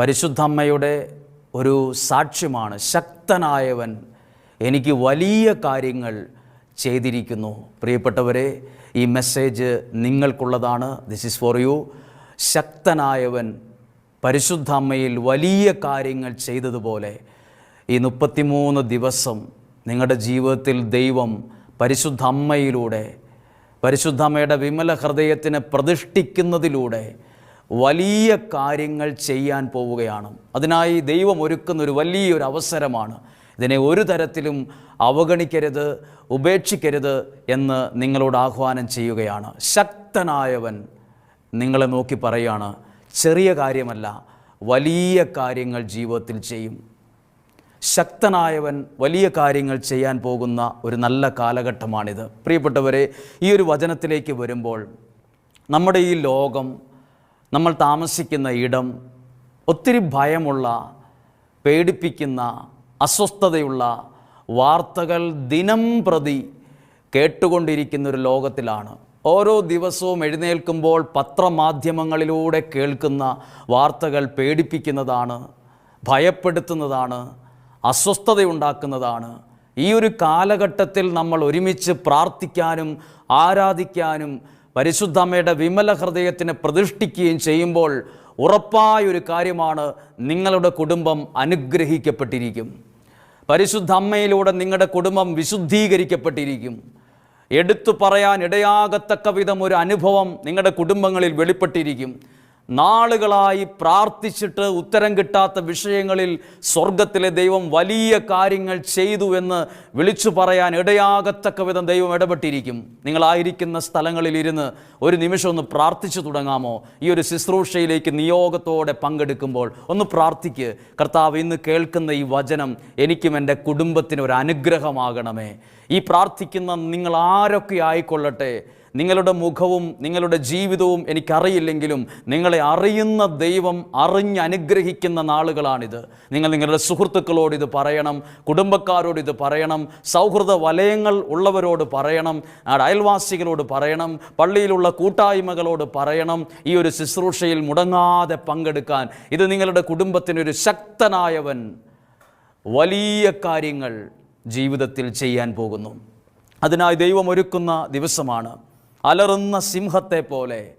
പരിശുദ്ധമ്മയുടെ ഒരു സാക്ഷ്യമാണ് ശക്തനായവൻ എനിക്ക് വലിയ കാര്യങ്ങൾ ചെയ്തിരിക്കുന്നു. പ്രിയപ്പെട്ടവരെ ഈ മെസ്സേജ് നിങ്ങൾക്കുള്ളതാണ്. ദിസ് ഈസ് ഫോർ യു ശക്തനായവൻ പരിശുദ്ധ അമ്മയിൽ വലിയ കാര്യങ്ങൾ ചെയ്തതുപോലെ ഈ മുപ്പത്തിമൂന്ന് ദിവസം നിങ്ങളുടെ ജീവിതത്തിൽ ദൈവം പരിശുദ്ധ അമ്മയിലൂടെ പരിശുദ്ധ അമ്മയുടെ വിമല ഹൃദയത്തിനെ പ്രതിഷ്ഠിക്കുന്നതിലൂടെ വലിയ കാര്യങ്ങൾ ചെയ്യാൻ പോവുകയാണ്. അതിനായി ദൈവം ഒരുക്കുന്ന ഒരു വലിയൊരു അവസരമാണ്. ഇതിനെ ഒരു തരത്തിലും അവഗണിക്കരുത് ഉപേക്ഷിക്കരുത് എന്ന് നിങ്ങളോട് ആഹ്വാനം ചെയ്യുകയാണ്. ശക്തനായവൻ നിങ്ങളെ നോക്കി പറയുകയാണ് ചെറിയ കാര്യമല്ല വലിയ കാര്യങ്ങൾ ജീവിതത്തിൽ ചെയ്യും. ശക്തനായവൻ വലിയ കാര്യങ്ങൾ ചെയ്യാൻ പോകുന്ന ഒരു നല്ല കാലഘട്ടമാണിത്. പ്രിയപ്പെട്ടവരെ ഈ ഒരു വചനത്തിലേക്ക് വരുമ്പോൾ നമ്മുടെ ഈ ലോകം നമ്മൾ താമസിക്കുന്ന ഇടം ഒത്തിരി ഭയമുള്ള പേടിപ്പിക്കുന്ന അസ്വസ്ഥതയുള്ള വാർത്തകൾ ദിനം പ്രതി കേട്ടുകൊണ്ടിരിക്കുന്ന ഒരു ലോകത്തിലാണ്. ഓരോ ദിവസവും എഴുന്നേൽക്കുമ്പോൾ പത്രമാധ്യമങ്ങളിലൂടെ കേൾക്കുന്ന വാർത്തകൾ പേടിപ്പിക്കുന്നതാണ് ഭയപ്പെടുത്തുന്നതാണ് അസ്വസ്ഥതയുണ്ടാക്കുന്നതാണ്. ഈ ഒരു കാലഘട്ടത്തിൽ നമ്മൾ ഒരുമിച്ച് പ്രാർത്ഥിക്കാനും ആരാധിക്കാനും പരിശുദ്ധമ്മയുടെ വിമല ഹൃദയത്തിന് പ്രതിഷ്ഠിക്കുകയും ചെയ്യുമ്പോൾ ഉറപ്പായൊരു കാര്യമാണ് നിങ്ങളുടെ കുടുംബം അനുഗ്രഹിക്കപ്പെട്ടിരിക്കും. പരിശുദ്ധ അമ്മയിലൂടെ നിങ്ങളുടെ കുടുംബം വിശുദ്ധീകരിക്കപ്പെട്ടിരിക്കും. എടുത്തു പറയാൻ ഇടയാകത്തക്ക വിധം ഒരു അനുഭവം നിങ്ങളുടെ കുടുംബങ്ങളിൽ വെളിപ്പെട്ടിരിക്കും. നാളുകളായി പ്രാർത്ഥിച്ചിട്ട് ഉത്തരം കിട്ടാത്ത വിഷയങ്ങളിൽ സ്വർഗത്തിലെ ദൈവം വലിയ കാര്യങ്ങൾ ചെയ്തു എന്ന് വിളിച്ചു പറയാൻ ഇടയാകത്തക്ക വിധം ദൈവം ഇടപെട്ടിരിക്കും. നിങ്ങളായിരിക്കുന്ന സ്ഥലങ്ങളിൽ ഇരുന്ന് ഒരു നിമിഷം ഒന്ന് പ്രാർത്ഥിച്ചു തുടങ്ങാമോ? ഈ ഒരു ശുശ്രൂഷയിലേക്ക് നിയോഗത്തോടെ പങ്കെടുക്കുമ്പോൾ ഒന്ന് പ്രാർത്ഥിക്ക്. കർത്താവ് ഇന്ന് കേൾക്കുന്ന ഈ വചനം എനിക്കും എന്റെ കുടുംബത്തിന് ഒരു അനുഗ്രഹമാകണമേ. ഈ പ്രാർത്ഥിക്കുന്ന നിങ്ങൾ ആരൊക്കെ ആയിക്കൊള്ളട്ടെ? നിങ്ങളുടെ മുഖവും നിങ്ങളുടെ ജീവിതവും എനിക്കറിയില്ലെങ്കിലും നിങ്ങളെ അറിയുന്ന ദൈവം അറിഞ്ഞ് അനുഗ്രഹിക്കുന്ന നാളുകളാണിത്. നിങ്ങൾ നിങ്ങളുടെ സുഹൃത്തുക്കളോട് ഇത് പറയണം കുടുംബക്കാരോട് ഇത് പറയണം സൗഹൃദ വലയങ്ങൾ ഉള്ളവരോട് പറയണം അയൽവാസികളോട് പറയണം പള്ളിയിലുള്ള കൂട്ടായ്മകളോട് പറയണം ഈ ഒരു ശുശ്രൂഷയിൽ മുടങ്ങാതെ പങ്കെടുക്കാൻ. ഇത് നിങ്ങളുടെ കുടുംബത്തിനൊരു ശക്തനായവൻ വലിയ കാര്യങ്ങൾ ജീവിതത്തിൽ ചെയ്യാൻ പോകുന്നു. അതിനായി ദൈവം ഒരുക്കുന്ന ദിവസമാണ് അലറുന്ന സിംഹത്തെ പോലെ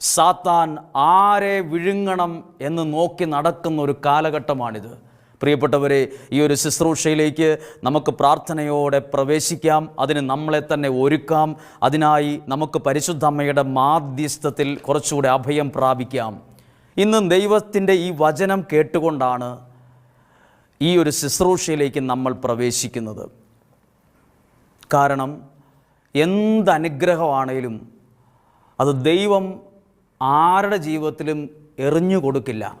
സാത്താൻ ആരെ വിഴുങ്ങണം എന്ന് നോക്കി നടക്കുന്ന ഒരു കാലഘട്ടമാണിത്. പ്രിയപ്പെട്ടവരെ ഈ ഒരു ശുശ്രൂഷയിലേക്ക് നമുക്ക് പ്രാർത്ഥനയോടെ പ്രവേശിക്കാം. അതിന് നമ്മളെ തന്നെ ഒരുക്കാം. അതിനായി നമുക്ക് പരിശുദ്ധ അമ്മയുടെ മാധ്യസ്ഥത്തിൽ കുറച്ചുകൂടെ അഭയം പ്രാപിക്കാം. ഇന്ന് ദൈവത്തിന്റെ ഈ വചനം കേട്ടുകൊണ്ടാണ് ഈ ഒരു ശുശ്രൂഷയിലേക്ക് നമ്മൾ പ്രവേശിക്കുന്നത്. കാരണം എന്ത് അനുഗ്രഹമാണേലും അത് ദൈവം ആരുടെ ജീവിതത്തിലും എറിഞ്ഞു കൊടുക്കില്ല.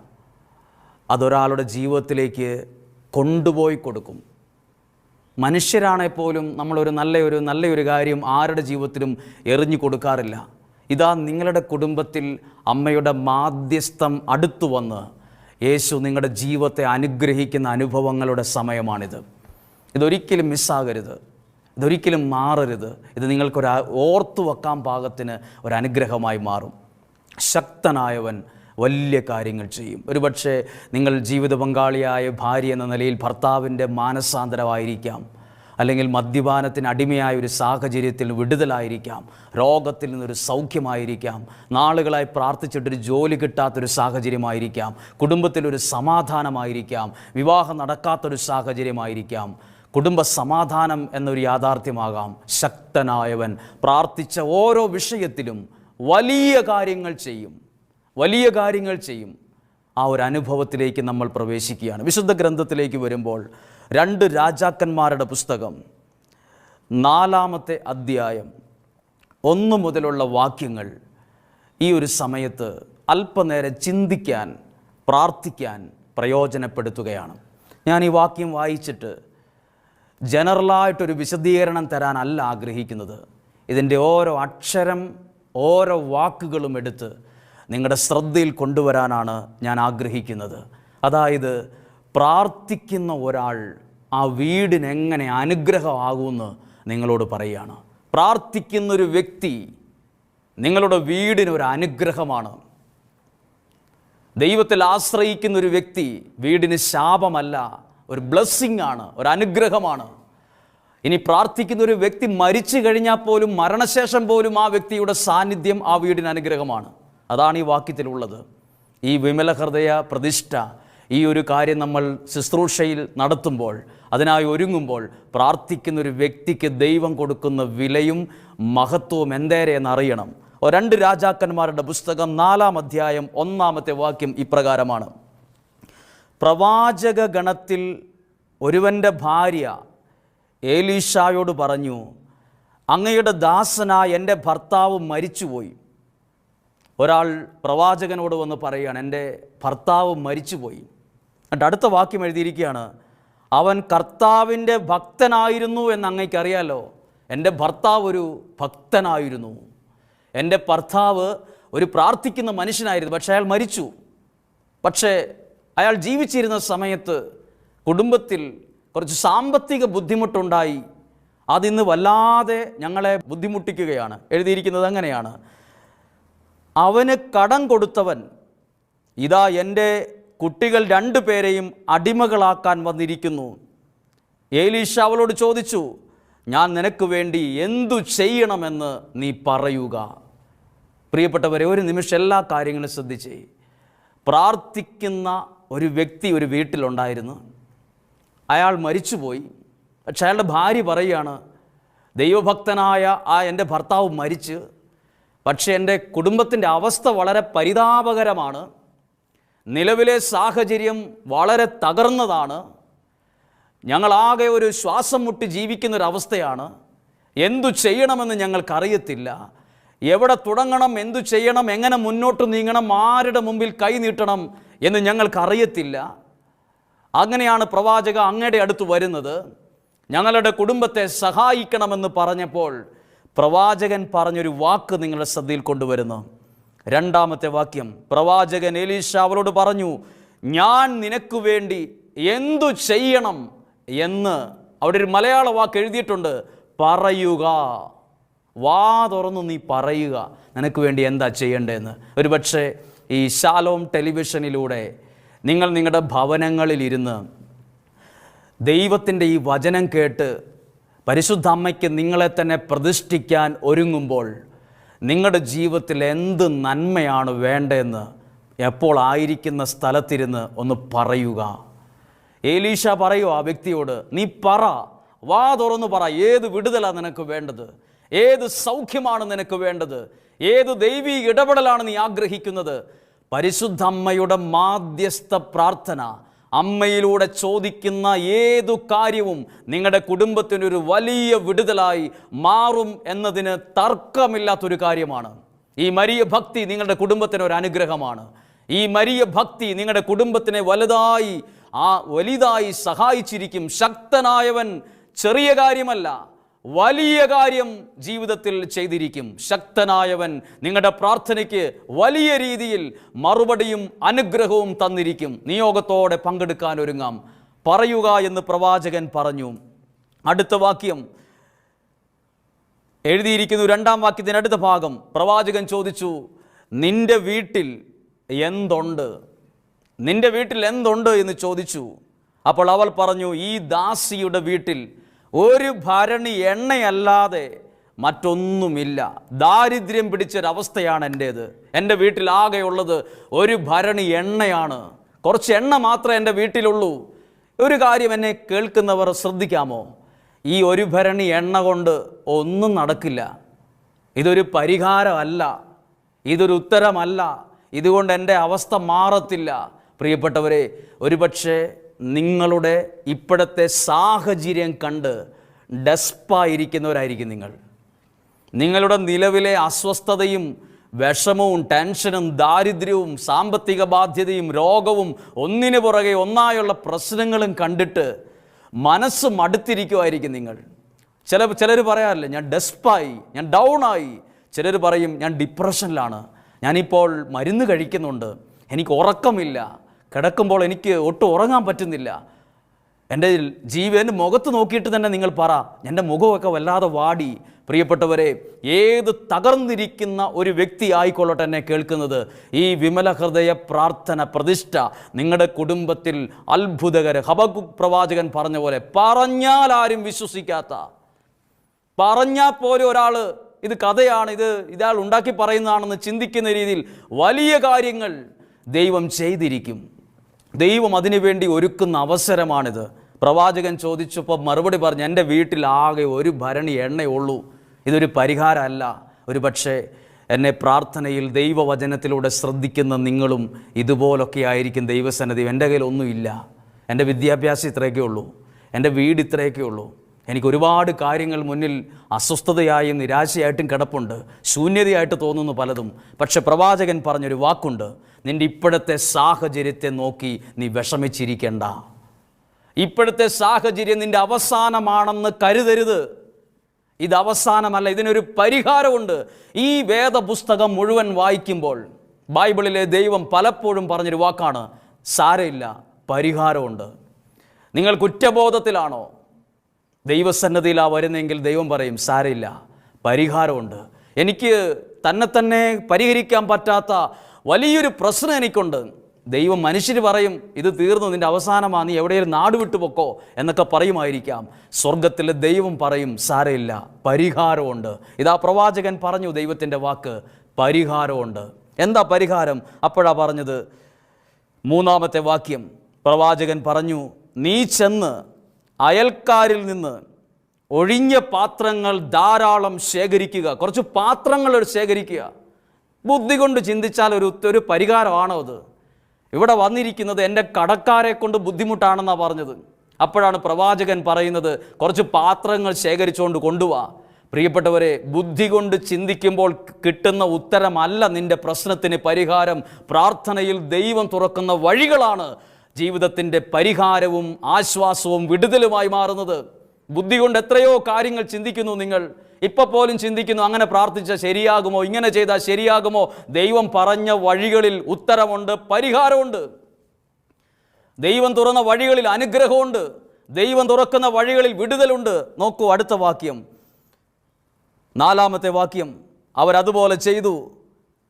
അതൊരാളുടെ ജീവിതത്തിലേക്ക് കൊണ്ടുപോയി കൊടുക്കും. മനുഷ്യരാണെ പോലും നമ്മളൊരു നല്ലൊരു നല്ലൊരു കാര്യം ആരുടെ ജീവിതത്തിലും എറിഞ്ഞു കൊടുക്കാറില്ല. ഇതാ നിങ്ങളുടെ കുടുംബത്തിൽ അമ്മയുടെ മാധ്യസ്ഥം അടുത്തു വന്ന് യേശു നിങ്ങളുടെ ജീവിതത്തെ അനുഗ്രഹിക്കുന്ന അനുഭവങ്ങളുടെ സമയമാണിത്. ഇതൊരിക്കലും മിസ്സാകരുത്. ഇതൊരിക്കലും മാറരുത്. ഇത് നിങ്ങൾക്കൊരു ഓർത്തു വെക്കാൻ പാകത്തിന് ഒരു അനുഗ്രഹമായി മാറും. ശക്തനായവൻ വലിയ കാര്യങ്ങൾ ചെയ്യും. ഒരുപക്ഷെ നിങ്ങൾ ജീവിത പങ്കാളിയായ ഭാര്യ എന്ന നിലയിൽ ഭർത്താവിന്റെ മാനസാന്തരമായിരിക്കാം. അല്ലെങ്കിൽ മദ്യപാനത്തിന് അടിമയായ ഒരു സാഹചര്യത്തിൽ വിടുതലായിരിക്കാം. രോഗത്തിൽ നിന്നൊരു സൗഖ്യമായിരിക്കാം. നാളുകളായി പ്രാർത്ഥിച്ചിട്ടൊരു ജോലി കിട്ടാത്തൊരു സാഹചര്യമായിരിക്കാം. കുടുംബത്തിലൊരു സമാധാനമായിരിക്കാം. വിവാഹം നടക്കാത്തൊരു സാഹചര്യമായിരിക്കാം. കുടുംബ സമാധാനം എന്നൊരു യാഥാർത്ഥ്യമാകാം. ശക്തനായവൻ പ്രാർത്ഥിച്ച ഓരോ വിഷയത്തിലും വലിയ കാര്യങ്ങൾ ചെയ്യും. വലിയ കാര്യങ്ങൾ ചെയ്യും. ആ ഒരു അനുഭവത്തിലേക്ക് നമ്മൾ പ്രവേശിക്കുകയാണ്. വിശുദ്ധ ഗ്രന്ഥത്തിലേക്ക് വരുമ്പോൾ രണ്ട് രാജാക്കന്മാരുടെ പുസ്തകം നാലാമത്തെ അധ്യായം ഒന്ന് മുതലുള്ള വാക്യങ്ങൾ ഈ ഒരു സമയത്ത് അല്പനേരം ചിന്തിക്കാൻ പ്രാർത്ഥിക്കാൻ പ്രയോജനപ്പെടുത്തുകയാണ്. ഞാൻ ഈ വാക്യം വായിച്ചിട്ട് ജനറലായിട്ടൊരു വിശദീകരണം തരാനല്ല ആഗ്രഹിക്കുന്നത്. ഇതിന്റെ ഓരോ അക്ഷരം ഓരോ വാക്കുകളും എടുത്ത് നിങ്ങളുടെ ശ്രദ്ധയിൽ കൊണ്ടുവരാനാണ് ഞാൻ ആഗ്രഹിക്കുന്നത്. അതായത് പ്രാർത്ഥിക്കുന്ന ഒരാൾ ആ വീടിനെങ്ങനെ അനുഗ്രഹമാകുമെന്ന് നിങ്ങളോട് പറയുകയാണ്. പ്രാർത്ഥിക്കുന്നൊരു വ്യക്തി നിങ്ങളുടെ വീടിനൊരു അനുഗ്രഹമാണ്. ദൈവത്തിൽ ആശ്രയിക്കുന്നൊരു വ്യക്തി വീടിന് ശാപമല്ല. ഒരു ബ്ലെസ്സിങ് ആണ് ഒരു അനുഗ്രഹമാണ്. ഇനി പ്രാർത്ഥിക്കുന്ന ഒരു വ്യക്തി മരിച്ചു കഴിഞ്ഞാൽ പോലും മരണശേഷം പോലും ആ വ്യക്തിയുടെ സാന്നിധ്യം ആ വീടിന് അനുഗ്രഹമാണ്. അതാണ് ഈ വാക്യത്തിലുള്ളത്. ഈ വിമല ഹൃദയ പ്രതിഷ്ഠ ഈ ഒരു കാര്യം നമ്മൾ ശുശ്രൂഷയിൽ നടത്തുമ്പോൾ അതിനായി ഒരുങ്ങുമ്പോൾ പ്രാർത്ഥിക്കുന്ന ഒരു വ്യക്തിക്ക് ദൈവം കൊടുക്കുന്ന വിലയും മഹത്വവും എന്തേരെ അറിയണം രണ്ട് രാജാക്കന്മാരുടെ പുസ്തകം നാലാം അധ്യായം ഒന്നാമത്തെ വാക്യം ഇപ്രകാരമാണ്. പ്രവാചക ഗണത്തിൽ ഒരുവന്റെ ഭാര്യ ഏലീഷായോട് പറഞ്ഞു അങ്ങയുടെ ദാസനായ എന്റെ ഭർത്താവ് മരിച്ചുപോയി. ഒരാൾ പ്രവാചകനോട് വന്ന് പറയുകയാണ് എന്റെ ഭർത്താവ് മരിച്ചുപോയി. എന്നിട്ട് അടുത്ത വാക്യം എഴുതിയിരിക്കുകയാണ് അവൻ കർത്താവിന്റെ ഭക്തനായിരുന്നു എന്ന് അങ്ങയ്ക്കറിയാലോ. എന്റെ ഭർത്താവ് ഒരു ഭക്തനായിരുന്നു. എന്റെ ഭർത്താവ് ഒരു പ്രാർത്ഥിക്കുന്ന മനുഷ്യനായിരുന്നു പക്ഷേ അയാൾ മരിച്ചു. പക്ഷേ അയാൾ ജീവിച്ചിരുന്ന സമയത്ത് കുടുംബത്തിൽ കുറച്ച് സാമ്പത്തിക ബുദ്ധിമുട്ടുണ്ടായി. അതിന്ന് വല്ലാതെ ഞങ്ങളെ ബുദ്ധിമുട്ടിക്കുകയാണ്. എഴുതിയിരിക്കുന്നത് അങ്ങനെയാണ്. അവന് കടം കൊടുത്തവൻ ഇതാ എന്റെ കുട്ടികൾ രണ്ടു പേരെയും അടിമകളാക്കാൻ വന്നിരിക്കുന്നു. ഏലീഷ അവളോട് ചോദിച്ചു ഞാൻ നിനക്ക് വേണ്ടി എന്തു ചെയ്യണമെന്ന് നീ പറയുക? പ്രിയപ്പെട്ടവരെ ഒരു നിമിഷം എല്ലാ കാര്യങ്ങളും ശ്രദ്ധിച്ചേ. പ്രാർത്ഥിക്കുന്ന ഒരു വ്യക്തി ഒരു വീട്ടിലുണ്ടായിരുന്നു. അയാൾ മരിച്ചുപോയി. പക്ഷെ അയാളുടെ ഭാര്യ പറയുകയാണ് ദൈവഭക്തനായ ആ എന്റെ ഭർത്താവ് മരിച്ച്. പക്ഷേ എന്റെ കുടുംബത്തിന്റെ അവസ്ഥ വളരെ പരിതാപകരമാണ്. നിലവിലെ സാഹചര്യം വളരെ തകർന്നതാണ്. ഞങ്ങളാകെ ഒരു ശ്വാസം മുട്ടി ജീവിക്കുന്നൊരവസ്ഥയാണ്. എന്തു ചെയ്യണമെന്ന് ഞങ്ങൾക്കറിയത്തില്ല. എവിടെ തുടങ്ങണം എന്തു ചെയ്യണം എങ്ങനെ മുന്നോട്ട് നീങ്ങണം ആരുടെ മുമ്പിൽ കൈ നീട്ടണം എന്ന് ഞങ്ങൾക്കറിയത്തില്ല. അങ്ങനെയാണ് പ്രവാചക അങ്ങയുടെ അടുത്ത് വരുന്നത്. ഞങ്ങളുടെ കുടുംബത്തെ സഹായിക്കണമെന്ന് പറഞ്ഞപ്പോൾ പ്രവാചകൻ പറഞ്ഞൊരു വാക്ക് നിങ്ങളുടെ ശ്രദ്ധയിൽ കൊണ്ടുവരുന്നു. രണ്ടാമത്തെ വാക്യം പ്രവാചകൻ എലീഷ അവരോട് പറഞ്ഞു ഞാൻ നിനക്ക് വേണ്ടി എന്തു ചെയ്യണം എന്ന് അവിടെ ഒരു മലയാള വാക്ക് എഴുതിയിട്ടുണ്ട്. പറയുക. വാ തുറന്നു നീ പറയുക. നിനക്ക് വേണ്ടി എന്താ ചെയ്യേണ്ടതെന്ന്. ഒരു പക്ഷേ ഈ ശാലോം ടെലിവിഷനിലൂടെ നിങ്ങൾ നിങ്ങളുടെ ഭവനങ്ങളിലിരുന്ന് ദൈവത്തിന്റെ ഈ വചനം കേട്ട് പരിശുദ്ധ അമ്മയ്ക്ക് നിങ്ങളെ തന്നെ പ്രതിഷ്ഠിക്കാൻ ഒരുങ്ങുമ്പോൾ നിങ്ങളുടെ ജീവിതത്തിൽ എന്ത് നന്മയാണ് വേണ്ടതെന്ന് എപ്പോൾ ആയിരിക്കുന്ന സ്ഥലത്തിരുന്ന് ഒന്ന് പറയുക. ഏലീഷ പറയൂ ആ വ്യക്തിയോട് നീ പറ വാ തുറന്നു പറ ഏത് വിടുതലാണ് നിനക്ക് വേണ്ടത്? ഏത് സൗഖ്യമാണ് നിനക്ക് വേണ്ടത്? ഏത് ദൈവീ ഇടപെടലാണ് നീ ആഗ്രഹിക്കുന്നത്? പരിശുദ്ധ അമ്മയുടെ മാധ്യസ്ഥ പ്രാർത്ഥന അമ്മയിലൂടെ ചോദിക്കുന്ന ഏതു കാര്യവും നിങ്ങളുടെ കുടുംബത്തിനൊരു വലിയ വിടുതലായി മാറും എന്നതിന് തർക്കമില്ലാത്തൊരു കാര്യമാണ്. ഈ മരിയ ഭക്തി നിങ്ങളുടെ കുടുംബത്തിന് ഒരു അനുഗ്രഹമാണ്. ഈ മരിയ ഭക്തി നിങ്ങളുടെ കുടുംബത്തിനെ വലുതായി ആ വലുതായി സഹായിച്ചിരിക്കും. ശക്തനായവൻ ചെറിയ കാര്യമല്ല. വലിയ കാര്യം ജീവിതത്തിൽ ചെയ്തിരിക്കും. ശക്തനായവൻ നിങ്ങളുടെ പ്രാർത്ഥനയ്ക്ക് വലിയ രീതിയിൽ മറുപടിയും അനുഗ്രഹവും തന്നിരിക്കും. നിയോഗത്തോടെ പങ്കെടുക്കാൻ ഒരുങ്ങാം. പറയുക എന്ന് പ്രവാചകൻ പറഞ്ഞു. അടുത്ത വാക്യം. എഴുതിയിരിക്കുന്നു രണ്ടാം വാക്യത്തിന്റെ അടുത്ത ഭാഗം. പ്രവാചകൻ ചോദിച്ചു നിന്റെ വീട്ടിൽ എന്തുണ്ട്? നിന്റെ വീട്ടിൽ എന്തുണ്ട്? എന്ന് ചോദിച്ചു. അപ്പോൾ അവൾ പറഞ്ഞു ഈ ദാസിയുടെ വീട്ടിൽ ഒരു ഭരണി എണ്ണയല്ലാതെ മറ്റൊന്നുമില്ല. ദാരിദ്ര്യം പിടിച്ചൊരവസ്ഥയാണ് എന്റേത് എന്റെ വീട്ടിൽ ആകെയുള്ളത് ഒരു ഭരണി എണ്ണയാണ്. കുറച്ച് എണ്ണ മാത്രമേ എന്റെ വീട്ടിലുള്ളൂ. ഒരു കാര്യം എന്നെ കേൾക്കുന്നവർ ശ്രദ്ധിക്കാമോ? ഈ ഒരു ഭരണി എണ്ണ കൊണ്ട് ഒന്നും നടക്കില്ല. ഇതൊരു പരിഹാരമല്ല. ഇതൊരു ഉത്തരമല്ല. ഇതുകൊണ്ട് എന്റെ അവസ്ഥ മാറത്തില്ല. പ്രിയപ്പെട്ടവരെ ഒരുപക്ഷെ നിങ്ങളുടെ ഇപ്പോഴത്തെ സാഹചര്യം കണ്ട് ഡെസ്പായിരിക്കുന്നവരായിരിക്കും നിങ്ങൾ. നിങ്ങളുടെ നിലവിലെ അസ്വസ്ഥതയും വിഷമവും ടെൻഷനും ദാരിദ്ര്യവും സാമ്പത്തിക ബാധ്യതയും രോഗവും ഒന്നിനു പുറകെ ഒന്നായുള്ള പ്രശ്നങ്ങളും കണ്ടിട്ട് മനസ്സ് മടുത്തിരിക്കുമായിരിക്കും നിങ്ങൾ. ചില ചിലർ പറയാറില്ല ഞാൻ ഡെസ്പായി ഞാൻ ഡൗൺ ആയി ചിലർ പറയും ഞാൻ ഡിപ്രഷനിലാണ്. ഞാനിപ്പോൾ മരുന്ന് കഴിക്കുന്നുണ്ട്. എനിക്ക് ഉറക്കമില്ല. കിടക്കുമ്പോൾ എനിക്ക് ഒട്ടും ഉറങ്ങാൻ പറ്റുന്നില്ല. എന്റെ ജീവൻ മുഖത്ത് നോക്കിയിട്ട് തന്നെ നിങ്ങൾ പറ എന്റെ മുഖമൊക്കെ വല്ലാതെ വാടി. പ്രിയപ്പെട്ടവരെ ഏത് തകർന്നിരിക്കുന്ന ഒരു വ്യക്തി ആയിക്കൊള്ളട്ടെ എന്നെ കേൾക്കുന്നത്. ഈ വിമല ഹൃദയ പ്രാർത്ഥന പ്രതിഷ്ഠ നിങ്ങളുടെ കുടുംബത്തിൽ അത്ഭുതകര ഹബകു പ്രവാചകൻ പറഞ്ഞ പോലെ പറഞ്ഞാൽ ആരും വിശ്വസിക്കാത്ത. പറഞ്ഞാൽ പോലും ഒരാൾ ഇത് കഥയാണ് ഇത് ഇയാൾ ഉണ്ടാക്കി പറയുന്നതാണെന്ന് ചിന്തിക്കുന്ന രീതിയിൽ വലിയ കാര്യങ്ങൾ ദൈവം ചെയ്തിരിക്കും. ദൈവം അതിനുവേണ്ടി ഒരുക്കുന്ന അവസരമാണിത്. പ്രവാചകൻ ചോദിച്ചപ്പോൾ മറുപടി പറഞ്ഞു എന്റെ വീട്ടിൽ ആകെ ഒരു ഭരണി എണ്ണയുള്ളൂ. ഇതൊരു പരിഹാരമല്ല. ഒരു പക്ഷേ എന്നെ പ്രാർത്ഥനയിൽ ദൈവവചനത്തിലൂടെ ശ്രദ്ധിക്കുന്ന നിങ്ങളും ഇതുപോലൊക്കെ ആയിരിക്കും ദൈവസന്നദ്ധി എന്റെ കയ്യിൽ ഒന്നുമില്ല എന്റെ വിദ്യാഭ്യാസം ഇത്രയൊക്കെ ഉള്ളൂ. എന്റെ വീട് ഇത്രയൊക്കെ ഉള്ളൂ. എനിക്ക് ഒരുപാട് കാര്യങ്ങൾ മുന്നിൽ അസ്വസ്ഥതയായും നിരാശയായിട്ടും കിടപ്പുണ്ട്. ശൂന്യതയായിട്ട് തോന്നുന്നു പലതും. പക്ഷെ പ്രവാചകൻ പറഞ്ഞൊരു വാക്കുണ്ട്. നിന്റെ ഇപ്പോഴത്തെ സാഹചര്യത്തെ നോക്കി നീ വിഷമിച്ചിരിക്കേണ്ട. ഇപ്പോഴത്തെ സാഹചര്യം നിന്റെ അവസാനമാണെന്ന് കരുതരുത്. ഇത് അവസാനമല്ല ഇതിനൊരു പരിഹാരമുണ്ട്. ഈ വേദപുസ്തകം മുഴുവൻ വായിക്കുമ്പോൾ ബൈബിളിലെ ദൈവം പലപ്പോഴും പറഞ്ഞൊരു വാക്കാണ് സാരമില്ല പരിഹാരമുണ്ട്. നിങ്ങൾ കുറ്റബോധത്തിലാണോ? ദൈവസന്നദ്ധിയിലാണ് വരുന്നെങ്കിൽ ദൈവം പറയും സാരമില്ല പരിഹാരമുണ്ട്. എനിക്ക് തന്നെ തന്നെ പരിഹരിക്കാൻ പറ്റാത്ത വലിയൊരു പ്രശ്നം എനിക്കുണ്ട്. ദൈവം മനുഷ്യർ പറയും ഇത് തീർന്നു നിന്റെ അവസാനമാണ് നീ എവിടെയൊരു നാട് വിട്ടു പൊക്കോ എന്നൊക്കെ പറയുമായിരിക്കാം. സ്വർഗത്തിലെ ദൈവം പറയും സാരയില്ല പരിഹാരമുണ്ട്. ഇതാ പ്രവാചകൻ പറഞ്ഞു ദൈവത്തിന്റെ വാക്ക് പരിഹാരമുണ്ട്. എന്താ പരിഹാരം? അപ്പോഴാ പറഞ്ഞത്. മൂന്നാമത്തെ വാക്യം. പ്രവാചകൻ പറഞ്ഞു നീ ചെന്ന് അയൽക്കാരിൽ നിന്ന് ഒഴിഞ്ഞ പാത്രങ്ങൾ ധാരാളം ശേഖരിക്കുക. കുറച്ച് പാത്രങ്ങൾ ശേഖരിക്കുക. ബുദ്ധി കൊണ്ട് ചിന്തിച്ചാൽ ഒരു ഒരു പരിഹാരമാണോ അത്? ഇവിടെ വന്നിരിക്കുന്നത് എന്റെ കടക്കാരെ കൊണ്ട് ബുദ്ധിമുട്ടാണെന്നാണ് പറഞ്ഞത്. അപ്പോഴാണ് പ്രവാചകൻ പറയുന്നത് കുറച്ച് പാത്രങ്ങൾ ശേഖരിച്ചുകൊണ്ട് കൊണ്ടുവാ. പ്രിയപ്പെട്ടവരെ ബുദ്ധി കൊണ്ട് ചിന്തിക്കുമ്പോൾ കിട്ടുന്ന ഉത്തരമല്ല നിന്റെ പ്രശ്നത്തിന് പരിഹാരം. പ്രാർത്ഥനയിൽ ദൈവം തുറക്കുന്ന വഴികളാണ് ജീവിതത്തിന്റെ പരിഹാരവും ആശ്വാസവും വിടുതലുമായി മാറുന്നത്. ബുദ്ധി കൊണ്ട് എത്രയോ കാര്യങ്ങൾ ചിന്തിക്കുന്നു നിങ്ങൾ. ഇപ്പൊ പോലും ചിന്തിക്കുന്നു അങ്ങനെ പ്രാർത്ഥിച്ചാൽ ശരിയാകുമോ ഇങ്ങനെ ചെയ്താൽ ശരിയാകുമോ? ദൈവം പറഞ്ഞ വഴികളിൽ ഉത്തരമുണ്ട് പരിഹാരമുണ്ട്. ദൈവം തുറന്ന വഴികളിൽ അനുഗ്രഹമുണ്ട്. ദൈവം തുറക്കുന്ന വഴികളിൽ വിടുതലുണ്ട്. നോക്കൂ അടുത്ത വാക്യം. നാലാമത്തെ വാക്യം. അവരതുപോലെ ചെയ്തു.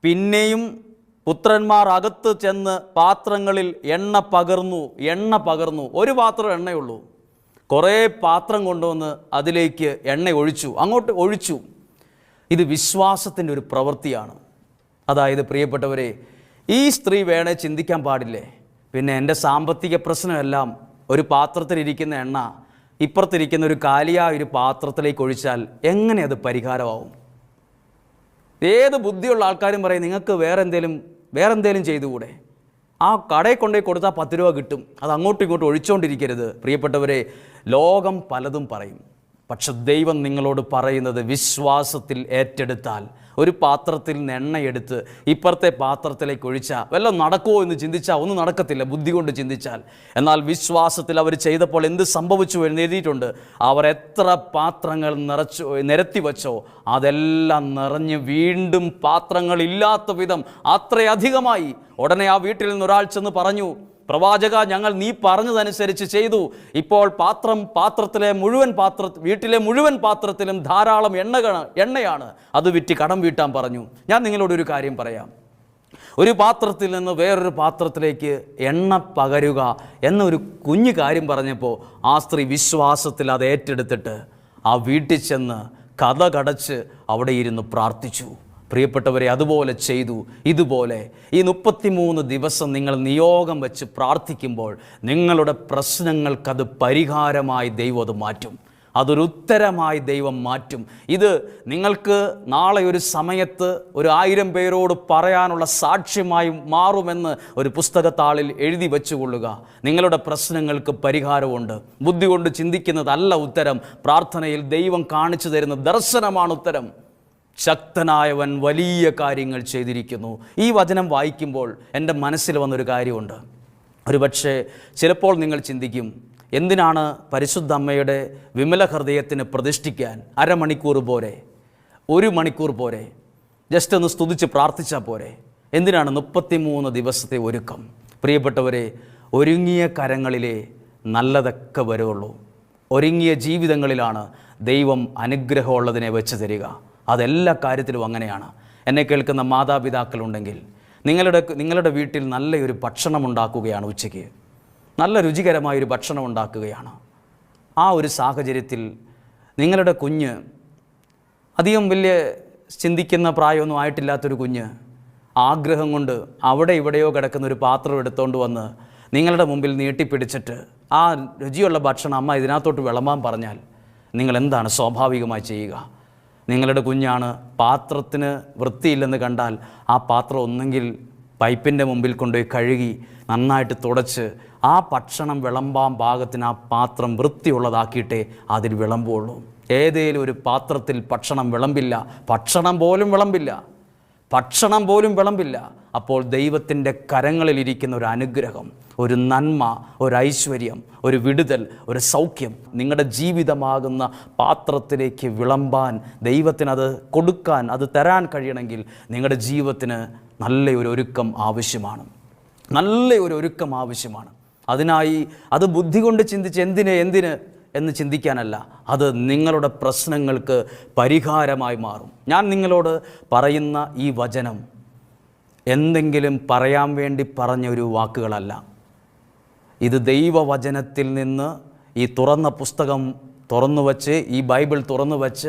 പിന്നെയും പുത്രന്മാർ അകത്ത് ചെന്ന് പാത്രങ്ങളിൽ എണ്ണ പകർന്നു എണ്ണ പകർന്നു. ഒരു പാത്രം എണ്ണയുള്ളൂ കുറേ പാത്രം കൊണ്ടുവന്ന് അതിലേക്ക് എണ്ണ ഒഴിച്ചു. അങ്ങോട്ട് ഒഴിച്ചു. ഇത് വിശ്വാസത്തിന്റെ ഒരു പ്രവൃത്തിയാണ്. അതായത് പ്രിയപ്പെട്ടവരെ ഈ സ്ത്രീ വേണേ ചിന്തിക്കാൻ പാടില്ലേ? പിന്നെ എന്റെ സാമ്പത്തിക പ്രശ്നമെല്ലാം ഒരു പാത്രത്തിലിരിക്കുന്ന എണ്ണ ഇപ്പുറത്തിരിക്കുന്ന ഒരു കാലിയായ ഒരു പാത്രത്തിലേക്ക് ഒഴിച്ചാൽ എങ്ങനെ അത് പരിഹാരമാവും? ഏത് ബുദ്ധിയുള്ള ആൾക്കാരും പറയും നിങ്ങൾക്ക് വേറെ എന്തേലും വേറെ എന്തേലും ചെയ്തുകൂടെ? ആ കടയിൽ കൊണ്ടുപോയി കൊടുത്താൽ പത്ത് രൂപ കിട്ടും. അത് അങ്ങോട്ടും ഇങ്ങോട്ടും ഒഴിച്ചുകൊണ്ടിരിക്കരുത് പ്രിയപ്പെട്ടവരെ ലോകം പലതും പറയും. പക്ഷെ ദൈവം നിങ്ങളോട് പറയുന്നത് വിശ്വാസത്തിൽ ഏറ്റെടുത്താൽ ഒരു പാത്രത്തിൽ നിന്ന് എണ്ണയെടുത്ത് ഇപ്പുറത്തെ പാത്രത്തിലേക്ക് ഒഴിച്ചാൽ വല്ലതും നടക്കുമോ എന്ന് ചിന്തിച്ചാൽ ഒന്നും നടക്കത്തില്ല ബുദ്ധി കൊണ്ട് ചിന്തിച്ചാൽ. എന്നാൽ വിശ്വാസത്തിൽ അവർ ചെയ്തപ്പോൾ എന്ത് സംഭവിച്ചു എന്ന് എഴുതിയിട്ടുണ്ട്. അവർ എത്ര പാത്രങ്ങൾ നിറച്ചു നിരത്തി വച്ചോ അതെല്ലാം നിറഞ്ഞ് വീണ്ടും പാത്രങ്ങളില്ലാത്ത വിധം അത്രയധികമായി. ഉടനെ ആ വീട്ടിൽ നിന്ന് ഒരാൾ ചെന്ന് പറഞ്ഞു പ്രവാചക ഞങ്ങൾ നീ പറഞ്ഞതനുസരിച്ച് ചെയ്തു. ഇപ്പോൾ പാത്രം പാത്രത്തിലെ മുഴുവൻ പാത്ര വീട്ടിലെ മുഴുവൻ പാത്രത്തിലും ധാരാളം എണ്ണ എണ്ണയാണ്. അത് വിറ്റ് കടം വീട്ടാൻ പറഞ്ഞു. ഞാൻ നിങ്ങളോടൊരു കാര്യം പറയാം. ഒരു പാത്രത്തിൽ നിന്ന് വേറൊരു പാത്രത്തിലേക്ക് എണ്ണ പകരുക എന്നൊരു കുഞ്ഞു കാര്യം പറഞ്ഞപ്പോൾ ആ സ്ത്രീ വിശ്വാസത്തിൽ അത് ഏറ്റെടുത്തിട്ട് ആ വീട്ടിൽ ചെന്ന് കഥ കടച്ച് അവിടെ ഇരുന്ന് പ്രാർത്ഥിച്ചു. പ്രിയപ്പെട്ടവരെ അതുപോലെ ചെയ്തു ഇതുപോലെ. ഈ മുപ്പത്തിമൂന്ന് ദിവസം നിങ്ങൾ നിയോഗം വെച്ച് പ്രാർത്ഥിക്കുമ്പോൾ നിങ്ങളുടെ പ്രശ്നങ്ങൾക്കത് പരിഹാരമായി ദൈവം അത് മാറ്റും. അതൊരു ഉത്തരമായി ദൈവം മാറ്റും. ഇത് നിങ്ങൾക്ക് നാളെ ഒരു സമയത്ത് ഒരു ആയിരം പേരോട് പറയാനുള്ള സാക്ഷ്യമായി മാറുമെന്ന് ഒരു പുസ്തകത്താളിൽ എഴുതി വെച്ചുകൊള്ളുക. നിങ്ങളുടെ പ്രശ്നങ്ങൾക്ക് പരിഹാരമുണ്ട്. ബുദ്ധി കൊണ്ട് ചിന്തിക്കുന്നതല്ല ഉത്തരം. പ്രാർത്ഥനയിൽ ദൈവം കാണിച്ചു തരുന്ന ദർശനമാണ് ഉത്തരം. ശക്തനായവൻ വലിയ കാര്യങ്ങൾ ചെയ്തിരിക്കുന്നു. ഈ വചനം വായിക്കുമ്പോൾ എന്റെ മനസ്സിൽ വന്നൊരു കാര്യമുണ്ട്. ഒരുപക്ഷെ ചിലപ്പോൾ നിങ്ങൾ ചിന്തിക്കും എന്തിനാണ് പരിശുദ്ധ അമ്മയുടെ വിമല ഹൃദയത്തിന് പ്രതിഷ്ഠിക്കാൻ അരമണിക്കൂർ പോരെ? ഒരു മണിക്കൂർ പോരെ? ജസ്റ്റ് ഒന്ന് സ്തുതിച്ച് പ്രാർത്ഥിച്ചാൽ പോരെ? എന്തിനാണ് മുപ്പത്തിമൂന്ന് ദിവസത്തെ ഒരുക്കം? പ്രിയപ്പെട്ടവരെ ഒരുങ്ങിയ കരങ്ങളിലെ നല്ലതൊക്കെ വരുള്ളൂ. ഒരുങ്ങിയ ജീവിതങ്ങളിലാണ് ദൈവം അനുഗ്രഹമുള്ളതിനെ വെച്ച് തരിക. അതെല്ലാ കാര്യത്തിലും അങ്ങനെയാണ്. എന്നെ കേൾക്കുന്ന മാതാപിതാക്കളുണ്ടെങ്കിൽ നിങ്ങളുടെ നിങ്ങളുടെ വീട്ടിൽ നല്ലൊരു ഭക്ഷണം ഉണ്ടാക്കുകയാണ് ഉച്ചയ്ക്ക്. നല്ല രുചികരമായൊരു ഭക്ഷണം ഉണ്ടാക്കുകയാണ്. ആ ഒരു സാഹചര്യത്തിൽ നിങ്ങളുടെ കുഞ്ഞ് അധികം വലിയ ചിന്തിക്കുന്ന പ്രായമൊന്നും ആയിട്ടില്ലാത്തൊരു കുഞ്ഞ് ആഗ്രഹം കൊണ്ട് അവിടെ ഇവിടെയോ കിടക്കുന്ന ഒരു പാത്രം എടുത്തുകൊണ്ട് വന്ന് നിങ്ങളുടെ മുമ്പിൽ നീട്ടിപ്പിടിച്ചിട്ട് ആ രുചിയുള്ള ഭക്ഷണം അമ്മ ഇതിനകത്തോട്ട് വിളമ്പാൻ പറഞ്ഞാൽ നിങ്ങൾ എന്താണ് സ്വാഭാവികമായി ചെയ്യുക? നിങ്ങളുടെ കുഞ്ഞാണ് പാത്രത്തിന് വൃത്തിയില്ലെന്ന് കണ്ടാൽ ആ പാത്രം ഒന്നെങ്കിൽ പൈപ്പിന്റെ മുമ്പിൽ കൊണ്ടുപോയി കഴുകി നന്നായിട്ട് തുടച്ച് ആ ഭക്ഷണം വിളമ്പാൻ പാകത്തിന് ആ പാത്രം വൃത്തിയുള്ളതാക്കിയിട്ടേ അതിൽ വിളമ്പുള്ളൂ. ഏതേലും ഒരു പാത്രത്തിൽ ഭക്ഷണം വിളമ്പില്ല. ഭക്ഷണം പോലും വിളമ്പില്ല. ഭക്ഷണം പോലും വിളമ്പില്ല. അപ്പോൾ ദൈവത്തിന്റെ കരങ്ങളിലിരിക്കുന്ന ഒരു അനുഗ്രഹം ഒരു നന്മ ഒരു ഐശ്വര്യം ഒരു വിടുതൽ ഒരു സൗഖ്യം നിങ്ങളുടെ ജീവിതമാകുന്ന പാത്രത്തിലേക്ക് വിളമ്പാൻ ദൈവത്തിനത് കൊടുക്കാൻ അത് തരാൻ കഴിയണമെങ്കിൽ നിങ്ങളുടെ ജീവിതത്തിന് നല്ല ഒരു ഒരുക്കം ആവശ്യമാണ്. നല്ല ഒരു ഒരുക്കം ആവശ്യമാണ്. അതിനായി അത് ബുദ്ധി കൊണ്ട് ചിന്തിച്ച് എന്തിന് എന്തിന് എന്ന് ചിന്തിക്കാനല്ല. അത് നിങ്ങളുടെ പ്രശ്നങ്ങൾക്ക് പരിഹാരമായി മാറും. ഞാൻ നിങ്ങളോട് പറയുന്ന ഈ വചനം എന്തെങ്കിലും പറയാൻ വേണ്ടി പറഞ്ഞ ഒരു വാക്കുകളല്ല. ഇത് ദൈവവചനത്തിൽ നിന്ന് ഈ തുറന്ന പുസ്തകം തുറന്നു വച്ച് ഈ ബൈബിൾ തുറന്നു വച്ച്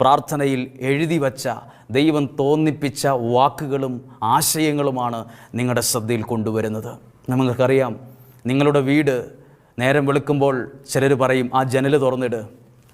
പ്രാർത്ഥനയിൽ എഴുതി വച്ച ദൈവം തോന്നിപ്പിച്ച വാക്കുകളും ആശയങ്ങളുമാണ് നിങ്ങളുടെ ശ്രദ്ധയിൽ കൊണ്ടുവരുന്നത്. നമുക്കറിയാം നിങ്ങളുടെ വീട് നേരം വെളുക്കുമ്പോൾ ചിലർ പറയും ആ ജനൽ തുറന്നിട്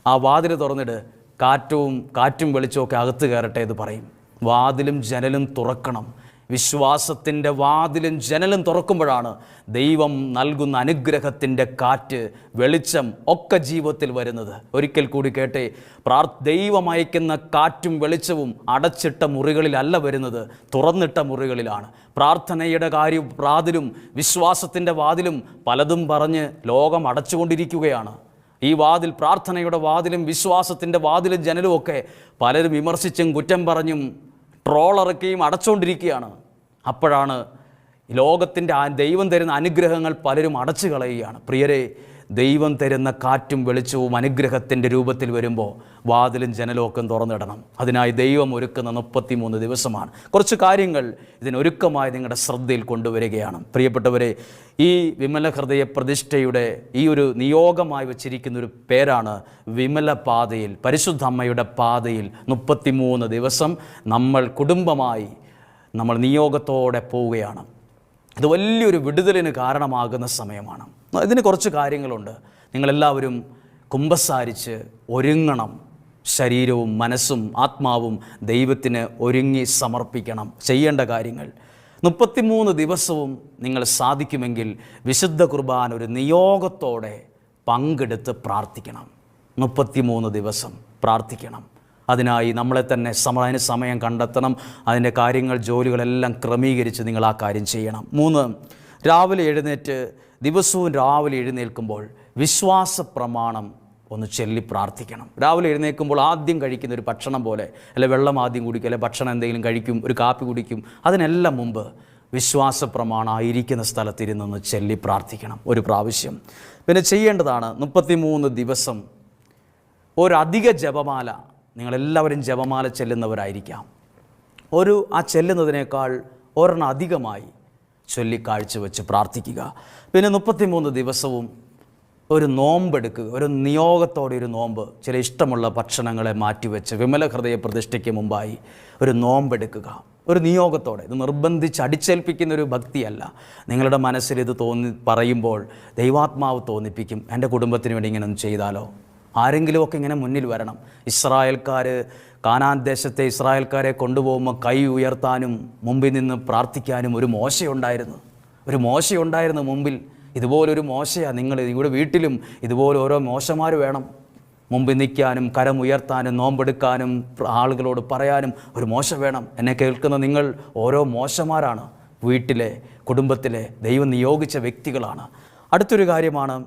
ആ വാതിൽ തുറന്നിട് കാറ്റവും കാറ്റും വെളിച്ചമൊക്കെ അകത്ത് കയറട്ടെ എന്ന് പറയും. വാതിലും ജനലും തുറക്കണം. വിശ്വാസത്തിന്റെ വാതിലും ജനലും തുറക്കുമ്പോഴാണ് ദൈവം നൽകുന്ന അനുഗ്രഹത്തിന്റെ കാറ്റ് വെളിച്ചം ഒക്കെ ജീവിതത്തിൽ വരുന്നത്. ഒരിക്കൽ കൂടി കേട്ടെ പ്രാർ ദൈവം അയക്കുന്ന കാറ്റും വെളിച്ചവും അടച്ചിട്ട മുറികളിലല്ല വരുന്നത് തുറന്നിട്ട മുറികളിലാണ്. പ്രാർത്ഥനയുടെ കാര്യം വാതിലും വിശ്വാസത്തിന്റെ വാതിലും പലതും പറഞ്ഞ് ലോകം അടച്ചുകൊണ്ടിരിക്കുകയാണ്. ഈ വാതിൽ പ്രാർത്ഥനയുടെ വാതിലും വിശ്വാസത്തിന്റെ വാതിലും ജനലും ഒക്കെ പലരും വിമർശിച്ചും കുറ്റം പറഞ്ഞും ട്രോളിറക്കുകയും അടച്ചുകൊണ്ടിരിക്കുകയാണ് അപ്പോഴാണ് ലോകത്തിന്റെ ആ ദൈവം തരുന്ന അനുഗ്രഹങ്ങൾ പലരും അടച്ചു കളയുകയാണ് പ്രിയരെ ദൈവം തരുന്ന കാറ്റും വെളിച്ചവും അനുഗ്രഹത്തിന്റെ രൂപത്തിൽ വരുമ്പോൾ വാതിലും ജനലോക്കും തുറന്നിടണം. അതിനായി ദൈവം ഒരുക്കുന്ന മുപ്പത്തിമൂന്ന് ദിവസമാണ്. കുറച്ച് കാര്യങ്ങൾ ഇതിനൊരുക്കമായി നിങ്ങളുടെ ശ്രദ്ധയിൽ കൊണ്ടുവരികയാണ്. പ്രിയപ്പെട്ടവരെ ഈ വിമല ഹൃദയ പ്രതിഷ്ഠയുടെ ഈ ഒരു നിയോഗമായി വച്ചിരിക്കുന്ന ഒരു പേരാണ് വിമല പാതയിൽ പരിശുദ്ധ അമ്മയുടെ പാതയിൽ മുപ്പത്തിമൂന്ന് ദിവസം നമ്മൾ കുടുംബമായി നമ്മൾ നിയോഗത്തോടെ പോവുകയാണ്. ഇത് വലിയൊരു വിടുതലിന് കാരണമാകുന്ന സമയമാണ്. ഇതിന് കുറച്ച് കാര്യങ്ങളുണ്ട്. നിങ്ങളെല്ലാവരും കുമ്പസാരിച്ച് ഒരുങ്ങണം. ശരീരവും മനസ്സും ആത്മാവും ദൈവത്തിന് ഒരുങ്ങി സമർപ്പിക്കണം. ചെയ്യേണ്ട കാര്യങ്ങൾ. മുപ്പത്തിമൂന്ന് ദിവസവും നിങ്ങൾ സാധിക്കുമെങ്കിൽ വിശുദ്ധ കുർബാന ഒരു നിയോഗത്തോടെ പങ്കെടുത്ത് പ്രാർത്ഥിക്കണം. മുപ്പത്തിമൂന്ന് ദിവസം പ്രാർത്ഥിക്കണം. അതിനായി നമ്മളെ തന്നെ സമ അതിന് സമയം കണ്ടെത്തണം. അതിന്റെ കാര്യങ്ങൾ ജോലികളെല്ലാം ക്രമീകരിച്ച് നിങ്ങൾ ആ കാര്യം ചെയ്യണം. മൂന്ന് രാവിലെ എഴുന്നേറ്റ് ദിവസവും രാവിലെ എഴുന്നേൽക്കുമ്പോൾ വിശ്വാസ പ്രമാണം ഒന്ന് ചൊല്ലി പ്രാർത്ഥിക്കണം. രാവിലെ എഴുന്നേൽക്കുമ്പോൾ ആദ്യം കഴിക്കുന്ന ഒരു ഭക്ഷണം പോലെ അല്ലെ വെള്ളം ആദ്യം കുടിക്കും അല്ലെ ഭക്ഷണം എന്തെങ്കിലും കഴിക്കും ഒരു കാപ്പി കുടിക്കും അതിനെല്ലാം മുമ്പ് വിശ്വാസ പ്രമാണമായിരിക്കുന്ന സ്ഥലത്തിരുന്നൊന്ന് ചൊല്ലി പ്രാർത്ഥിക്കണം ഒരു പ്രാവശ്യം. പിന്നെ ചെയ്യേണ്ടതാണ് മുപ്പത്തിമൂന്ന് ദിവസം ഒരധിക ജപമാല നിങ്ങളെല്ലാവരും ജപമാല ചെല്ലുന്നവരായിരിക്കാം. ഒരു ആ ചെല്ലുന്നതിനേക്കാൾ ഒരെണ്ണം അധികമായി ചൊല്ലി കാഴ്ചവെച്ച് പ്രാർത്ഥിക്കുക. പിന്നെ മുപ്പത്തിമൂന്ന് ദിവസവും ഒരു നോമ്പെടുക്കുക. ഒരു നിയോഗത്തോടെ ഒരു നോമ്പ്. ചില ഇഷ്ടമുള്ള ഭക്ഷണങ്ങളെ മാറ്റിവെച്ച് വിമല ഹൃദയ പ്രതിഷ്ഠയ്ക്ക് മുമ്പായി ഒരു നോമ്പെടുക്കുക. ഒരു നിയോഗത്തോടെ. ഇത് നിർബന്ധിച്ച് അടിച്ചേൽപ്പിക്കുന്ന ഒരു ഭക്തിയല്ല. നിങ്ങളുടെ മനസ്സിൽ ഇത് തോന്നി പറയുമ്പോൾ ദൈവാത്മാവ് തോന്നിപ്പിക്കും. എന്റെ കുടുംബത്തിന് വേണ്ടി ഇങ്ങനെ ഒന്ന് ചെയ്താലോ? ആരെങ്കിലുമൊക്കെ ഇങ്ങനെ മുന്നിൽ വരണം. ഇസ്രായേൽക്കാർ കാനാൻ ദേശത്തെ ഇസ്രായേൽക്കാരെ കൊണ്ടുപോകുമ്പോൾ കൈ ഉയർത്താനും മുമ്പിൽ നിന്ന് പ്രാർത്ഥിക്കാനും ഒരു മോശയുണ്ടായിരുന്നു. ഒരു മോശയുണ്ടായിരുന്നു മുമ്പിൽ. ഇതുപോലൊരു മോശയാണ് നിങ്ങൾ നിങ്ങളുടെ വീട്ടിലും ഇതുപോലെ ഓരോ മോശമാർ വേണം. മുമ്പിൽ നിൽക്കാനും കരമുയർത്താനും നോമ്പെടുക്കാനും ആളുകളോട് പറയാനും ഒരു മോശം വേണം. എന്നെ കേൾക്കുന്ന നിങ്ങൾ ഓരോ മോശമാരാണ് വീട്ടിലെ കുടുംബത്തിലെ ദൈവം നിയോഗിച്ച വ്യക്തികളാണ്. അടുത്തൊരു കാര്യമാണ്.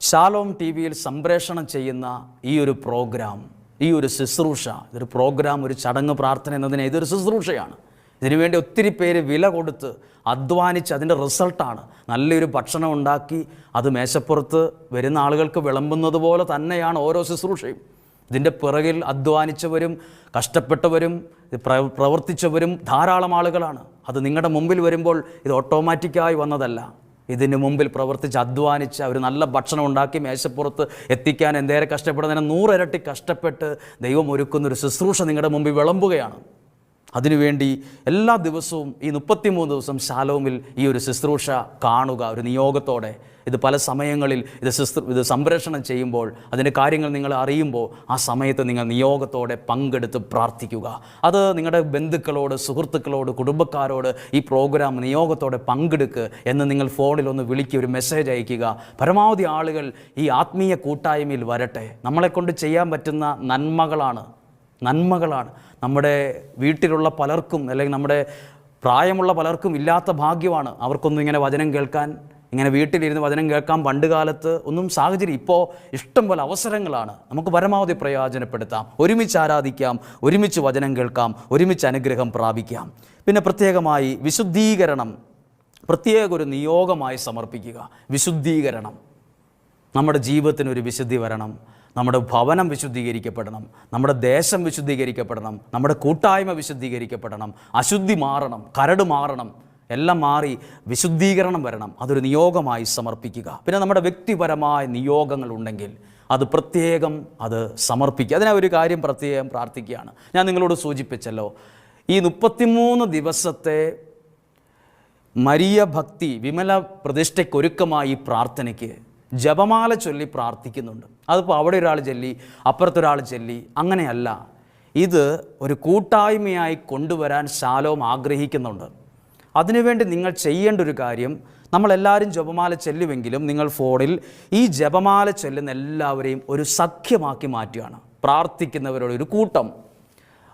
ഷാലോം ടി വിയിൽ സംപ്രേഷണം ചെയ്യുന്ന ഈ ഒരു പ്രോഗ്രാം. ഈ ഒരു ശുശ്രൂഷ ഇതൊരു പ്രോഗ്രാം ഒരു ചടങ്ങ് പ്രാർത്ഥന എന്നതിനെ ഇതൊരു ശുശ്രൂഷയാണ്. ഇതിനുവേണ്ടി ഒത്തിരി പേര് വില കൊടുത്ത് അധ്വാനിച്ച് അതിന്റെ റിസൾട്ടാണ് നല്ലൊരു ഭക്ഷണം ഉണ്ടാക്കി അത് മേശപ്പുറത്ത് വരുന്ന ആളുകൾക്ക് വിളമ്പുന്നത് പോലെ തന്നെയാണ് ഓരോ ശുശ്രൂഷയും. ഇതിന്റെ പിറകിൽ അധ്വാനിച്ചവരും കഷ്ടപ്പെട്ടവരും പ്രവർത്തിച്ചവരും ധാരാളം ആളുകളാണ്. അത് നിങ്ങളുടെ മുമ്പിൽ വരുമ്പോൾ ഇത് ഓട്ടോമാറ്റിക്കായി വന്നതല്ല. ഇതിന് മുമ്പിൽ പ്രവർത്തിച്ച് അധ്വാനിച്ച് ഒരു നല്ല ഭക്ഷണം ഉണ്ടാക്കി മേശപ്പുറത്ത് എത്തിക്കാൻ എന്തേരെ കഷ്ടപ്പെടുന്നതിനെ നൂറിരട്ടി കഷ്ടപ്പെട്ട് ദൈവം ഒരുക്കുന്ന ഒരു ശുശ്രൂഷ നിങ്ങളുടെ മുമ്പിൽ വിളമ്പുകയാണ്. അതിനുവേണ്ടി എല്ലാ ദിവസവും ഈ മുപ്പത്തിമൂന്ന് ദിവസം ശാലോമിൽ ഈ ഒരു ശുശ്രൂഷ കാണുക ഒരു നിയോഗത്തോടെ ഇത് പല സമയങ്ങളിൽ ഇത് ശുശ്രൂ ഇത് സംപ്രേഷണം ചെയ്യുമ്പോൾ അതിന്റെ കാര്യങ്ങൾ നിങ്ങൾ അറിയുമ്പോൾ ആ സമയത്ത് നിങ്ങൾ നിയോഗത്തോടെ പങ്കെടുത്ത് പ്രാർത്ഥിക്കുക. അത് നിങ്ങളുടെ ബന്ധുക്കളോട് സുഹൃത്തുക്കളോട് കുടുംബക്കാരോട് ഈ പ്രോഗ്രാം നിയോഗത്തോടെ പങ്കെടുക്കുക എന്ന് നിങ്ങൾ ഫോണിൽ ഒന്ന് വിളിക്കുക ഒരു മെസ്സേജ് അയയ്ക്കുക പരമാവധി ആളുകൾ ഈ ആത്മീയ കൂട്ടായ്മയിൽ വരട്ടെ. നമ്മളെക്കൊണ്ട് ചെയ്യാൻ പറ്റുന്ന നന്മകളാണ്. നന്മകളാണ്. നമ്മുടെ വീട്ടിലുള്ള പലർക്കും അല്ലെങ്കിൽ നമ്മുടെ പ്രായമുള്ള പലർക്കും ഇല്ലാത്ത ഭാഗ്യമാണ് അവർക്കൊന്നും ഇങ്ങനെ വചനം കേൾക്കാൻ ഇങ്ങനെ വീട്ടിലിരുന്ന് വചനം കേൾക്കാം. പണ്ട് കാലത്ത് ഒന്നും സാഹചര്യം ഇപ്പോൾ ഇഷ്ടം പോലെ അവസരങ്ങളാണ്. നമുക്ക് പരമാവധി പ്രയോജനപ്പെടുത്താം. ഒരുമിച്ച് ആരാധിക്കാം. ഒരുമിച്ച് വചനം കേൾക്കാം. ഒരുമിച്ച് അനുഗ്രഹം പ്രാപിക്കാം. പിന്നെ പ്രത്യേകമായി വിശുദ്ധീകരണം. പ്രത്യേക ഒരു നിയോഗമായി സമർപ്പിക്കുക. വിശുദ്ധീകരണം. നമ്മുടെ ജീവിതത്തിന് ഒരു വിശുദ്ധി വരണം. നമ്മുടെ ഭവനം വിശുദ്ധീകരിക്കപ്പെടണം. നമ്മുടെ ദേശം വിശുദ്ധീകരിക്കപ്പെടണം. നമ്മുടെ കൂട്ടായ്മ വിശുദ്ധീകരിക്കപ്പെടണം. അശുദ്ധി മാറണം. കരട് മാറണം. എല്ലാം മാറി വിശുദ്ധീകരണം വരണം അതൊരു നിയോഗമായി സമർപ്പിക്കുക. പിന്നെ നമ്മുടെ വ്യക്തിപരമായ നിയോഗങ്ങൾ ഉണ്ടെങ്കിൽ അത് പ്രത്യേകം അത് സമർപ്പിക്കുക. അതിനാ ഒരു കാര്യം പ്രത്യേകം പ്രാർത്ഥിക്കുകയാണ്. ഞാൻ നിങ്ങളോട് സൂചിപ്പിച്ചല്ലോ ഈ മുപ്പത്തിമൂന്ന് ദിവസത്തെ മരിയ ഭക്തി വിമല പ്രതിഷ്ഠയ്ക്കൊരുക്കമായി ഈ പ്രാർത്ഥനയ്ക്ക് ജപമാല ചൊല്ലി പ്രാർത്ഥിക്കുന്നുണ്ട്. അതിപ്പോൾ അവിടെ ഒരാൾ ചൊല്ലി അപ്പുറത്തൊരാൾ ചൊല്ലി അങ്ങനെയല്ല. ഇത് ഒരു കൂട്ടായ്മയായി കൊണ്ടുവരാൻ ശാലോം ആഗ്രഹിക്കുന്നുണ്ട്. അതിനുവേണ്ടി നിങ്ങൾ ചെയ്യേണ്ട ഒരു കാര്യം നമ്മളെല്ലാവരും ജപമാല ചെല്ലുമെങ്കിലും നിങ്ങൾ ഫോണിൽ ഈ ജപമാല ചൊല്ലുന്ന എല്ലാവരെയും ഒരു സഖ്യമാക്കി മാറ്റുകയാണ്. പ്രാർത്ഥിക്കുന്നവരോട് ഒരു കൂട്ടം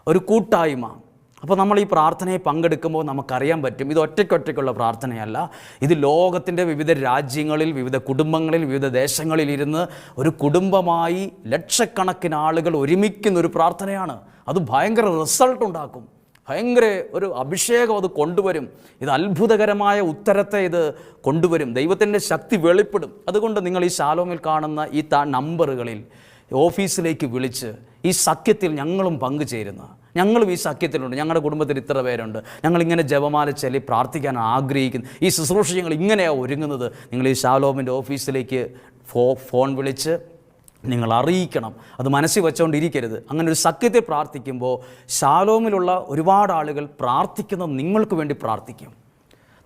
ഒരു കൂട്ടായ്മ. അപ്പോൾ നമ്മൾ ഈ പ്രാർത്ഥനയെ പങ്കെടുക്കുമ്പോൾ നമുക്കറിയാൻ പറ്റും ഇത് ഒറ്റയ്ക്കൊറ്റയ്ക്കുള്ള പ്രാർത്ഥനയല്ല. ഇത് ലോകത്തിന്റെ വിവിധ രാജ്യങ്ങളിൽ വിവിധ കുടുംബങ്ങളിൽ വിവിധ ദേശങ്ങളിൽ ഇരുന്ന് ഒരു കുടുംബമായി ലക്ഷക്കണക്കിന് ആളുകൾ ഒരുമിക്കുന്ന ഒരു പ്രാർത്ഥനയാണ്. അത് ഭയങ്കര റിസൾട്ട് ഉണ്ടാക്കും. ഭയങ്കര ഒരു അഭിഷേകം അത് കൊണ്ടുവരും. ഇത് അത്ഭുതകരമായ ഉത്തരത്തെ ഇത് കൊണ്ടുവരും. ദൈവത്തിന്റെ ശക്തി വെളിപ്പെടും. അതുകൊണ്ട് നിങ്ങൾ ഈ ശാലോമിൽ കാണുന്ന ഈ താ നമ്പറുകളിൽ ഓഫീസിലേക്ക് വിളിച്ച് ഈ സഖ്യത്തിൽ ഞങ്ങളും പങ്കുചേരുന്ന ഞങ്ങളും ഈ സഖ്യത്തിലുണ്ട് ഞങ്ങളുടെ കുടുംബത്തിൽ ഇത്ര പേരുണ്ട് ഞങ്ങളിങ്ങനെ ജപമാല ചൊല്ലി പ്രാർത്ഥിക്കാൻ ആഗ്രഹിക്കുന്നു ഈ ശുശ്രൂഷ ഞങ്ങൾ ഇങ്ങനെയാണ് ഒരുങ്ങുന്നത്. നിങ്ങൾ ഈ ശാലോമിന്റെ ഓഫീസിലേക്ക് ഫോ ഫോൺ വിളിച്ച് നിങ്ങൾ അറിയിക്കണം അത് മനസ്സിൽ വെച്ചുകൊണ്ടിരിക്കരുത്. അങ്ങനെ ഒരു സഖ്യത്തെ പ്രാർത്ഥിക്കുമ്പോൾ ശാലോമിലുള്ള ഒരുപാട് ആളുകൾ പ്രാർത്ഥിക്കുന്നത് നിങ്ങൾക്ക് വേണ്ടി പ്രാർത്ഥിക്കും.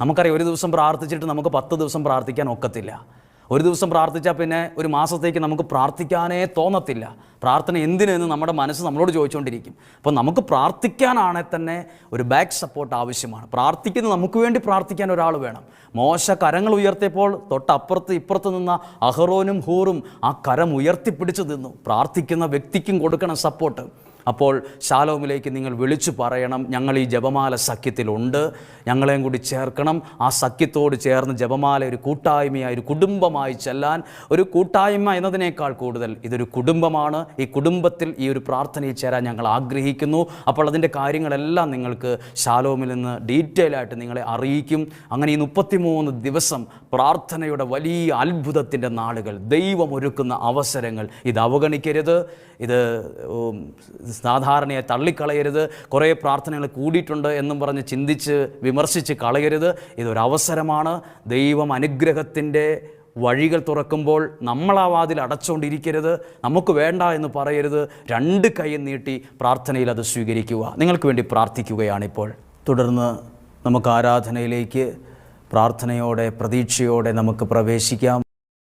നമുക്കറിയാം ഒരു ദിവസം പ്രാർത്ഥിച്ചിട്ട് നമുക്ക് പത്ത് ദിവസം പ്രാർത്ഥിക്കാൻ ഒക്കത്തില്ല. ഒരു ദിവസം പ്രാർത്ഥിച്ചാൽ പിന്നെ ഒരു മാസത്തേക്ക് നമുക്ക് പ്രാർത്ഥിക്കാനേ തോന്നത്തില്ല. പ്രാർത്ഥന എന്തിനെന്ന് നമ്മുടെ മനസ്സ് നമ്മളോട് ചോദിച്ചുകൊണ്ടിരിക്കും അപ്പോൾ നമുക്ക് പ്രാർത്ഥിക്കാനാണെ തന്നെ ഒരു ബാക്ക് സപ്പോർട്ട് ആവശ്യമാണ്. പ്രാർത്ഥിക്കുന്ന നമുക്ക് വേണ്ടി പ്രാർത്ഥിക്കാൻ ഒരാൾ വേണം. മോശ കരങ്ങൾ ഉയർത്തിയപ്പോൾ തൊട്ടപ്പുറത്ത് ഇപ്പുറത്ത് നിന്ന അഹറോനും ഹൂറും ആ കരം ഉയർത്തിപ്പിടിച്ച് നിന്നു. പ്രാർത്ഥിക്കുന്ന വ്യക്തിക്കും കൊടുക്കണം സപ്പോർട്ട് അപ്പോൾ ശാലോമിലേക്ക് നിങ്ങൾ വിളിച്ചു പറയണം ഞങ്ങൾ ഈ ജപമാല സഖ്യത്തിലുണ്ട് ഞങ്ങളെയും കൂടി ചേർക്കണം. ആ സഖ്യത്തോട് ചേർന്ന് ജപമാല ഒരു കൂട്ടായ്മയായി ഒരു കുടുംബമായി ചെല്ലാൻ. ഒരു കൂട്ടായ്മ എന്നതിനേക്കാൾ കൂടുതൽ ഇതൊരു കുടുംബമാണ്. ഈ കുടുംബത്തിൽ ഈ ഒരു പ്രാർത്ഥനയിൽ ചേരാൻ ഞങ്ങൾ ആഗ്രഹിക്കുന്നു. അപ്പോൾ അതിന്റെ കാര്യങ്ങളെല്ലാം നിങ്ങൾക്ക് ശാലോമിൽ നിന്ന് ഡീറ്റെയിൽ ആയിട്ട് നിങ്ങളെ അറിയിക്കും. അങ്ങനെ ഈ മുപ്പത്തിമൂന്ന് ദിവസം പ്രാർത്ഥനയുടെ വലിയ അത്ഭുതത്തിന്റെ നാളുകൾ ദൈവമൊരുക്കുന്ന അവസരങ്ങൾ ഇത് അവഗണിക്കരുത്. ഇത് ഉം, സാധാരണയായി തള്ളിക്കളയരുത്. കുറേ പ്രാർത്ഥനകൾ കൂടിയിട്ടുണ്ട് എന്നും പറഞ്ഞ് ചിന്തിച്ച് വിമർശിച്ച് കളയരുത്. ഇതൊരവസരമാണ്. ദൈവം അനുഗ്രഹത്തിന്റെ വഴികൾ തുറക്കുമ്പോൾ നമ്മൾ ആ വാതിൽ അടച്ചുകൊണ്ടിരിക്കരുത് നമുക്ക് വേണ്ട എന്ന് പറയരുത്. രണ്ട് കൈയും നീട്ടി പ്രാർത്ഥനയിൽ അത് സ്വീകരിക്കുക. നിങ്ങൾക്ക് വേണ്ടി പ്രാർത്ഥിക്കുകയാണിപ്പോൾ തുടർന്ന് നമുക്ക് ആരാധനയിലേക്ക് പ്രാർത്ഥനയോടെ പ്രതീക്ഷയോടെ നമുക്ക് പ്രവേശിക്കാം.